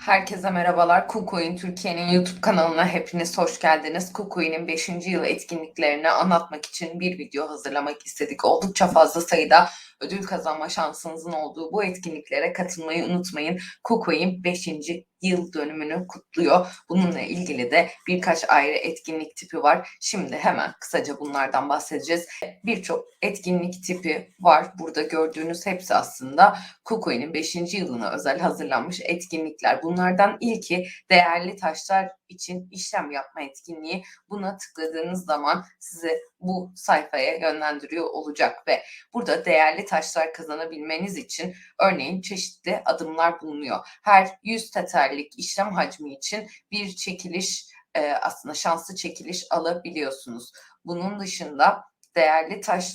Herkese merhabalar. KuCoin Türkiye'nin YouTube kanalına hepiniz hoş geldiniz. KuCoin'in 5. yıl etkinliklerini anlatmak için bir video hazırlamak istedik. Oldukça fazla sayıda ödül kazanma şansınızın olduğu bu etkinliklere katılmayı unutmayın. KuCoin 5. yıl dönümünü kutluyor. Bununla ilgili de birkaç ayrı etkinlik tipi var. Şimdi hemen kısaca bunlardan bahsedeceğiz. Birçok etkinlik tipi var. Burada gördüğünüz hepsi aslında KuCoin'in 5. yılına özel hazırlanmış etkinlikler. Bunlardan ilki değerli taşlar için işlem yapma etkinliği. Buna tıkladığınız zaman sizi bu sayfaya yönlendiriyor olacak ve burada değerli taşlar kazanabilmeniz için örneğin çeşitli adımlar bulunuyor. Her 100 teterlik işlem hacmi için bir çekiliş e, aslında şanslı çekiliş alabiliyorsunuz. Bunun dışında değerli taş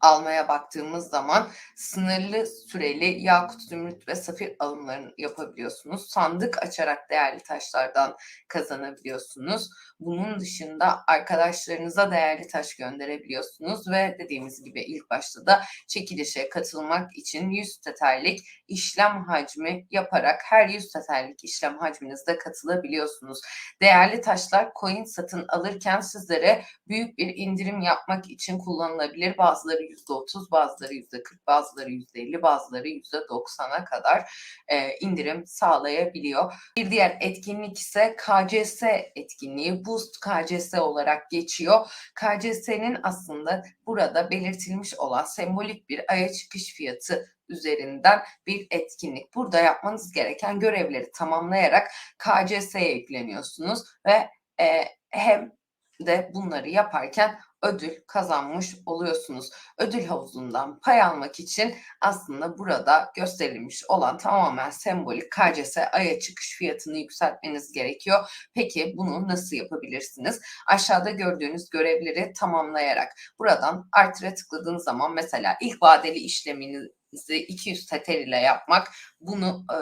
almaya baktığımız zaman sınırlı süreli yakut, zümrüt ve safir alımlarını yapabiliyorsunuz. Sandık açarak değerli taşlardan kazanabiliyorsunuz. Bunun dışında arkadaşlarınıza değerli taş gönderebiliyorsunuz ve dediğimiz gibi ilk başta da çekilişe katılmak için 100 teterlik işlem hacmi yaparak her 100 teterlik işlem hacminizde katılabiliyorsunuz. Değerli taşlar coin satın alırken sizlere büyük bir indirim yapmak için kullanılabilir. Bazıları %30, bazıları %40, bazıları %50, bazıları %90'a kadar e, indirim sağlayabiliyor. Bir diğer etkinlik ise KCS etkinliği. Boost KCS olarak geçiyor. KCS'nin aslında burada belirtilmiş olan sembolik bir aya çıkış fiyatı üzerinden bir etkinlik. Burada yapmanız gereken görevleri tamamlayarak KCS'ye yükleniyorsunuz ve e, hem de bunları yaparken ödül kazanmış oluyorsunuz. Ödül havuzundan pay almak için aslında burada gösterilmiş olan tamamen sembolik KCS aya çıkış fiyatını yükseltmeniz gerekiyor. Peki bunu nasıl yapabilirsiniz? Aşağıda gördüğünüz görevleri tamamlayarak buradan artıra tıkladığınız zaman mesela ilk vadeli işleminizi 200 tetel ile yapmak bunu e,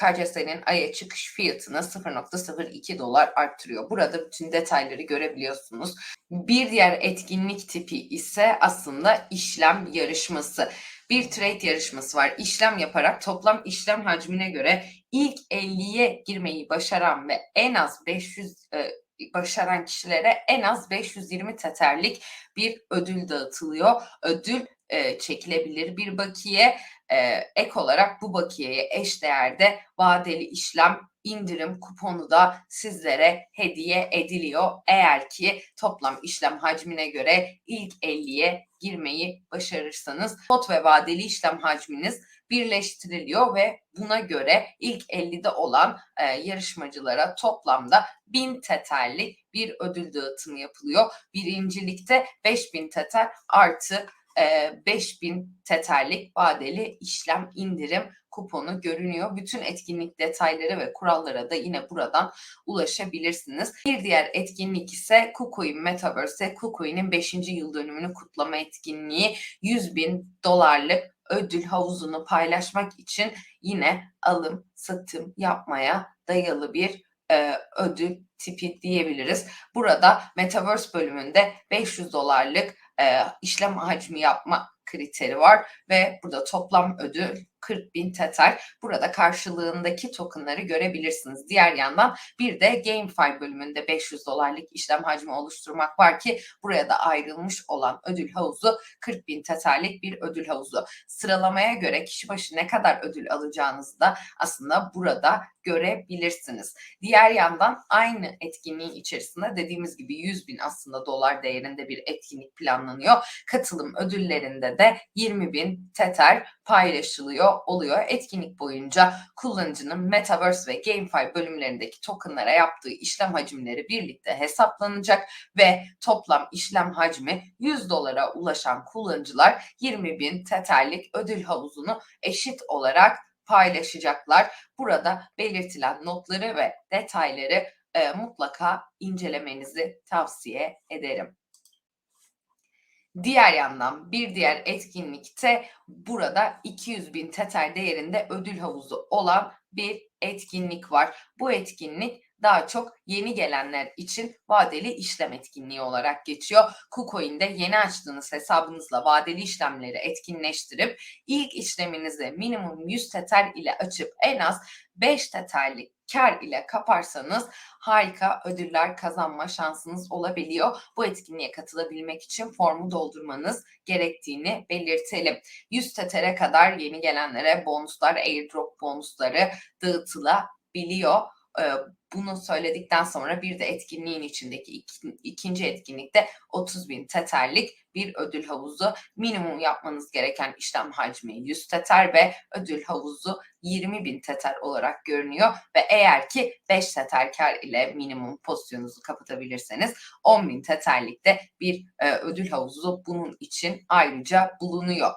KCS'nin aya çıkış fiyatını 0.02 dolar arttırıyor. Burada bütün detayları görebiliyorsunuz. Bir diğer etkinlik tipi ise aslında işlem yarışması. Bir trade yarışması var. İşlem yaparak toplam işlem hacmine göre ilk 50'ye girmeyi başaran ve en az 500 e, başaran kişilere en az 520 teterlik bir ödül dağıtılıyor. Ödül e, çekilebilir bir bakiye. E, ek olarak bu bakiyeye eş değerde vadeli işlem indirim kuponu da sizlere hediye ediliyor. Eğer ki toplam işlem hacmine göre ilk 50'ye girmeyi başarırsanız spot ve vadeli işlem hacminiz birleştiriliyor ve buna göre ilk 50'de olan e, yarışmacılara toplamda 1000 teterlik bir ödül dağıtımı yapılıyor. Birincilikte 5000 teter artı 5000 teterlik vadeli işlem indirim kuponu görünüyor. Bütün etkinlik detayları ve kurallara da yine buradan ulaşabilirsiniz. Bir diğer etkinlik ise KuCoin Metaverse, KuCoin'in 5. yıl dönümünü kutlama etkinliği 100 bin dolarlık ödül havuzunu paylaşmak için yine alım satım yapmaya dayalı bir e, ödül tipi diyebiliriz. Burada Metaverse bölümünde 500 dolarlık işlem hacmi yapma kriteri var ve burada toplam ödül 40 bin teter. Burada karşılığındaki tokenları görebilirsiniz. Diğer yandan bir de GameFi bölümünde 500 dolarlık işlem hacmi oluşturmak var ki buraya da ayrılmış olan ödül havuzu 40 bin teterlik bir ödül havuzu. Sıralamaya göre kişi başı ne kadar ödül alacağınızı da aslında burada görebilirsiniz. Diğer yandan aynı etkinliğin içerisinde dediğimiz gibi 100 bin aslında dolar değerinde bir etkinlik planlanıyor. Katılım ödüllerinde de 20 bin teter paylaşılıyor oluyor. Etkinlik boyunca kullanıcının Metaverse ve GameFi bölümlerindeki tokenlara yaptığı işlem hacimleri birlikte hesaplanacak ve toplam işlem hacmi 100 dolara ulaşan kullanıcılar 20 bin teterlik ödül havuzunu eşit olarak paylaşacaklar. Burada belirtilen notları ve detayları e, mutlaka incelemenizi tavsiye ederim. Diğer yandan bir diğer etkinlikte burada 200 bin teter değerinde ödül havuzu olan bir etkinlik var. Bu etkinlik daha çok yeni gelenler için vadeli işlem etkinliği olarak geçiyor. KuCoin'de yeni açtığınız hesabınızla vadeli işlemleri etkinleştirip ilk işleminizi minimum 100 Tether ile açıp en az 5 Tether'lik kar ile kaparsanız harika ödüller kazanma şansınız olabiliyor. Bu etkinliğe katılabilmek için formu doldurmanız gerektiğini belirtelim. 100 Tether'e kadar yeni gelenlere bonuslar, airdrop bonusları dağıtılabiliyor. Ee, bunu söyledikten sonra bir de etkinliğin içindeki iki, ikinci etkinlikte 30 bin teterlik bir ödül havuzu. Minimum yapmanız gereken işlem hacmi 100 teter ve ödül havuzu 20 bin teter olarak görünüyor. Ve eğer ki 5 teter kar ile minimum pozisyonunuzu kapatabilirseniz 10 bin teterlikte bir e, ödül havuzu bunun için ayrıca bulunuyor.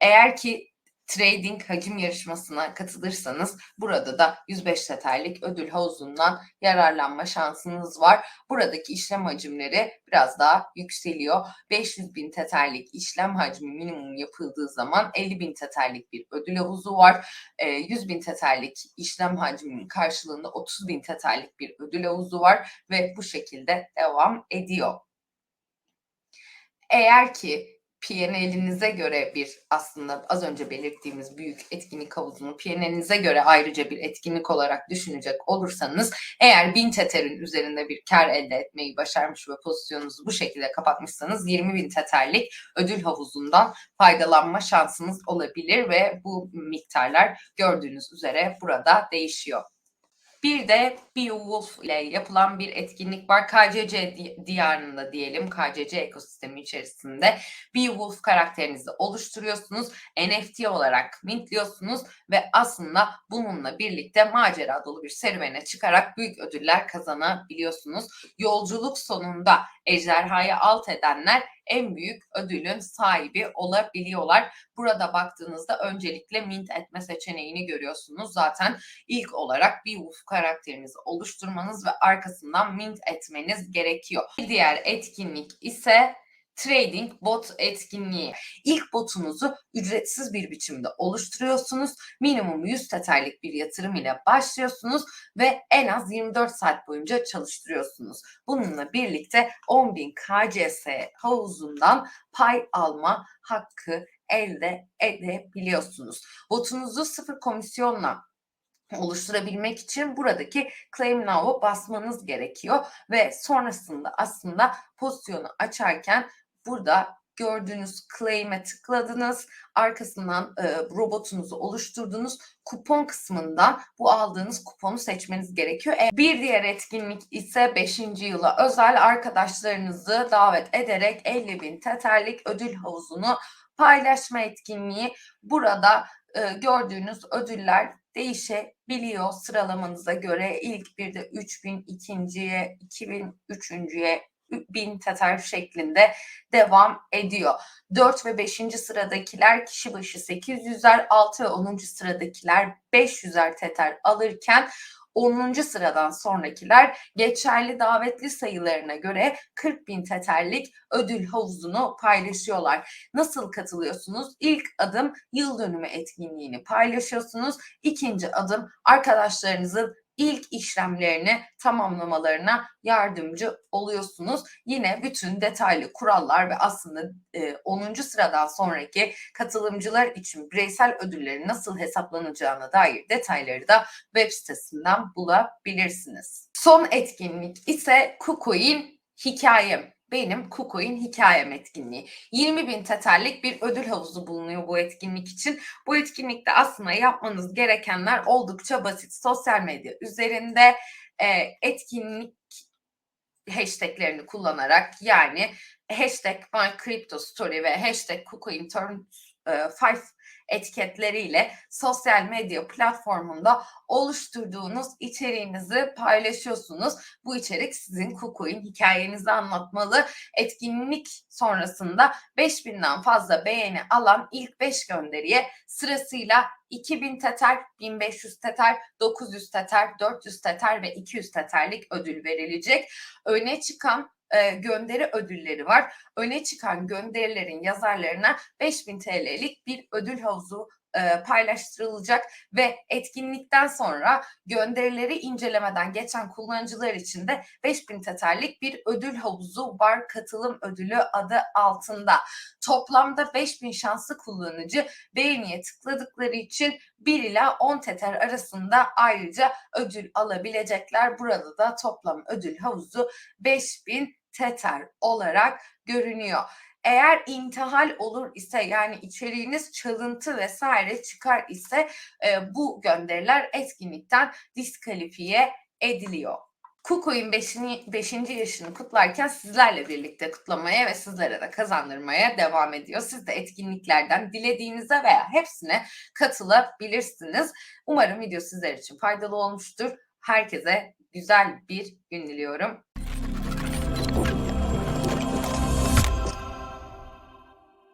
Eğer ki trading hacim yarışmasına katılırsanız burada da 105 teterlik ödül havuzundan yararlanma şansınız var. Buradaki işlem hacimleri biraz daha yükseliyor. 500 bin teterlik işlem hacmi minimum yapıldığı zaman 50 bin teterlik bir ödül havuzu var. 100 bin teterlik işlem hacminin karşılığında 30 bin teterlik bir ödül havuzu var ve bu şekilde devam ediyor. Eğer ki PNL'inize göre bir aslında az önce belirttiğimiz büyük etkinlik havuzunu PNL'inize göre ayrıca bir etkinlik olarak düşünecek olursanız eğer 1000 teterin üzerinde bir kar elde etmeyi başarmış ve pozisyonunuzu bu şekilde kapatmışsanız 20 bin teterlik ödül havuzundan faydalanma şansınız olabilir ve bu miktarlar gördüğünüz üzere burada değişiyor. Bir de Beowulf ile yapılan bir etkinlik var. KCC diyarında diyelim, KCC ekosistemi içerisinde Beowulf karakterinizi oluşturuyorsunuz. NFT olarak mintliyorsunuz ve aslında bununla birlikte macera dolu bir serüvene çıkarak büyük ödüller kazanabiliyorsunuz. Yolculuk sonunda ejderhayı alt edenler en büyük ödülün sahibi olabiliyorlar. Burada baktığınızda öncelikle mint etme seçeneğini görüyorsunuz. Zaten ilk olarak bir Wolf karakterinizi oluşturmanız ve arkasından mint etmeniz gerekiyor. Bir diğer etkinlik ise Trading bot etkinliği. İlk botunuzu ücretsiz bir biçimde oluşturuyorsunuz. Minimum 100 teterlik bir yatırım ile başlıyorsunuz ve en az 24 saat boyunca çalıştırıyorsunuz. Bununla birlikte 10.000 KCS havuzundan pay alma hakkı elde edebiliyorsunuz. Botunuzu sıfır komisyonla oluşturabilmek için buradaki Claim Now'u basmanız gerekiyor ve sonrasında aslında pozisyonu açarken burada gördüğünüz claim'e tıkladınız. Arkasından e, robotunuzu oluşturdunuz. Kupon kısmından bu aldığınız kuponu seçmeniz gerekiyor. E, bir diğer etkinlik ise 5. yıla özel arkadaşlarınızı davet ederek 50 bin teterlik ödül havuzunu paylaşma etkinliği. Burada e, gördüğünüz ödüller değişebiliyor sıralamanıza göre. İlk bir de 3000, ikinciye, 2000, üçüncüye, 1000 teter şeklinde devam ediyor. 4 ve 5. sıradakiler kişi başı 800'er, 6 ve 10. sıradakiler 500'er teter alırken 10. sıradan sonrakiler geçerli davetli sayılarına göre 40 bin teterlik ödül havuzunu paylaşıyorlar. Nasıl katılıyorsunuz? İlk adım yıl dönümü etkinliğini paylaşıyorsunuz. İkinci adım arkadaşlarınızın ilk işlemlerini tamamlamalarına yardımcı oluyorsunuz. Yine bütün detaylı kurallar ve aslında e, 10. sıradan sonraki katılımcılar için bireysel ödüllerin nasıl hesaplanacağına dair detayları da web sitesinden bulabilirsiniz. Son etkinlik ise KuCoin hikayem benim KuCoin hikayem etkinliği. 20 bin teterlik bir ödül havuzu bulunuyor bu etkinlik için. Bu etkinlikte aslında yapmanız gerekenler oldukça basit. Sosyal medya üzerinde e, etkinlik hashtaglerini kullanarak yani hashtag my crypto story ve hashtag KuCoin turn 5 etiketleriyle sosyal medya platformunda oluşturduğunuz içeriğinizi paylaşıyorsunuz. Bu içerik sizin KuCoin hikayenizi anlatmalı. Etkinlik sonrasında 5000'den fazla beğeni alan ilk 5 gönderiye sırasıyla 2000 teter, 1500 teter, 900 teter, 400 teter ve 200 teterlik ödül verilecek. Öne çıkan e, gönderi ödülleri var. Öne çıkan gönderilerin yazarlarına 5000 TL'lik bir ödül havuzu e, paylaştırılacak ve etkinlikten sonra gönderileri incelemeden geçen kullanıcılar için de 5000 teterlik bir ödül havuzu var katılım ödülü adı altında. Toplamda 5000 şanslı kullanıcı beğeniye tıkladıkları için 1 ila 10 teter arasında ayrıca ödül alabilecekler. Burada da toplam ödül havuzu 5000 teter olarak görünüyor. Eğer intihal olur ise yani içeriğiniz çalıntı vesaire çıkar ise e, bu gönderiler etkinlikten diskalifiye ediliyor. KuCoin 5. 5. yaşını kutlarken sizlerle birlikte kutlamaya ve sizlere de kazandırmaya devam ediyor. Siz de etkinliklerden dilediğinize veya hepsine katılabilirsiniz. Umarım video sizler için faydalı olmuştur. Herkese güzel bir gün diliyorum.